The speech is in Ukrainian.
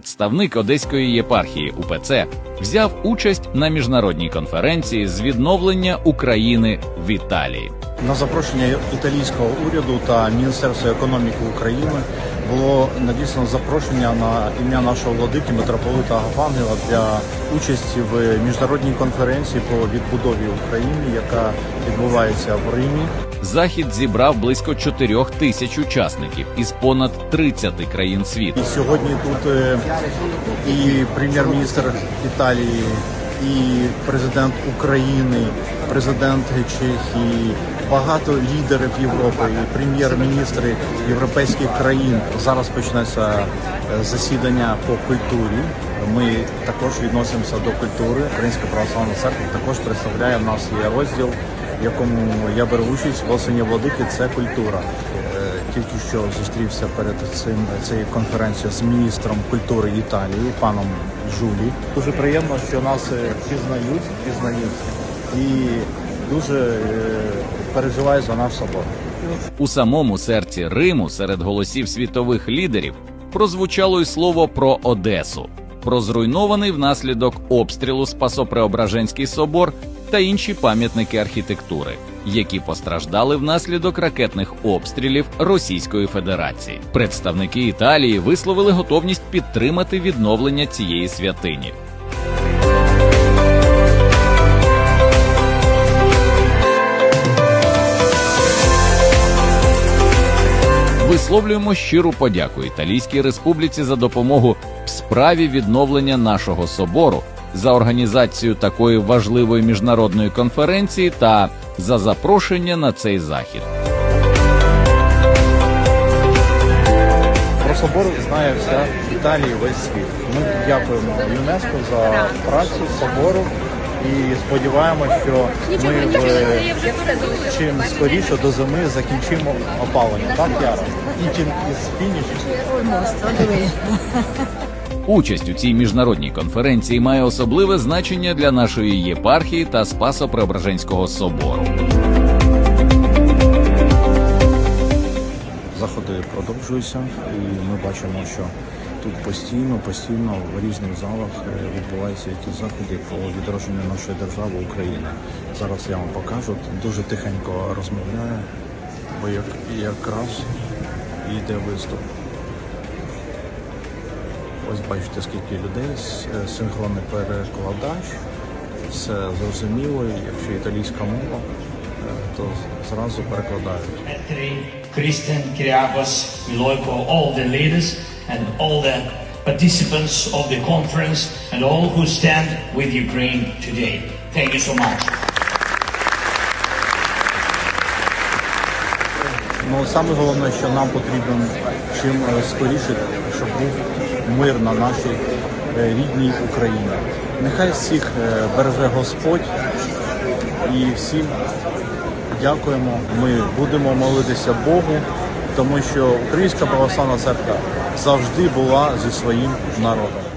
Представник Одеської єпархії УПЦ взяв участь на міжнародній конференції з відновлення України в Італії. На запрошення італійського уряду та Міністерства економіки України було надіслано запрошення на ім'я нашого владики митрополита Гафангела для участі в міжнародній конференції по відбудові України, яка відбувається в Римі. Захід зібрав близько 4 тисяч учасників із понад 30 країн світу. І сьогодні тут е, і прем'єр-міністр Італії, і президент України, президент Чехії, багато лідерів Європи, і прем'єр-міністри європейських країн. Зараз почнеться е, засідання по культурі. Ми також відносимося до культури. Українська православна церква також представляє в нас є розділ, в якому я беру участь осені владики. Це культура. Е, Тільки що зустрівся перед цим цією конференцією з міністром культури Італії, паном Жулі. Дуже приємно, що нас е, пізнають, пізнають і дуже е, переживаю за наш собор. У самому серці Риму серед голосів світових лідерів прозвучало й слово про Одесу, про зруйнований внаслідок обстрілу Спасопреображенський собор та інші пам'ятники архітектури, які постраждали внаслідок ракетних обстрілів Російської Федерації. Представники Італії висловили готовність підтримати відновлення цієї святині. Висловлюємо щиру подяку Італійській Республіці за допомогу в справі відновлення нашого собору, за організацію такої важливої міжнародної конференції та за запрошення на цей захід. Про собор знає вся Італія, весь світ. Ми дякуємо ЮНЕСКО за працю собору і сподіваємося, що ми в чим скоріше до зими закінчимо опалення. Так, Яра? Eating is finished. Участь у цій міжнародній конференції має особливе значення для нашої єпархії та Спасо-Преображенського собору. Заходи продовжуються, і ми бачимо, що тут постійно, постійно в різних залах е, відбуваються якісь заходи по відродженню нашої держави України. Зараз я вам покажу. Дуже тихенько розмовляю, бо якраз йде виступ. Ось бачите, скільки людей, е, синхронний перекладач, все зрозуміло, якщо італійська мова, е, то зразу перекладають. Christian, Kyriakos, Miloiko, all the leaders and all the participants of the conference and all who stand with Ukraine today. Thank you so much. Ну саме головне, що нам потрібно чим е, скоріше, щоб був мир на нашій е, рідній Україні. Нехай всіх е, береже Господь і всім дякуємо. Ми будемо молитися Богу, тому що Українська православна церква завжди була зі своїм народом.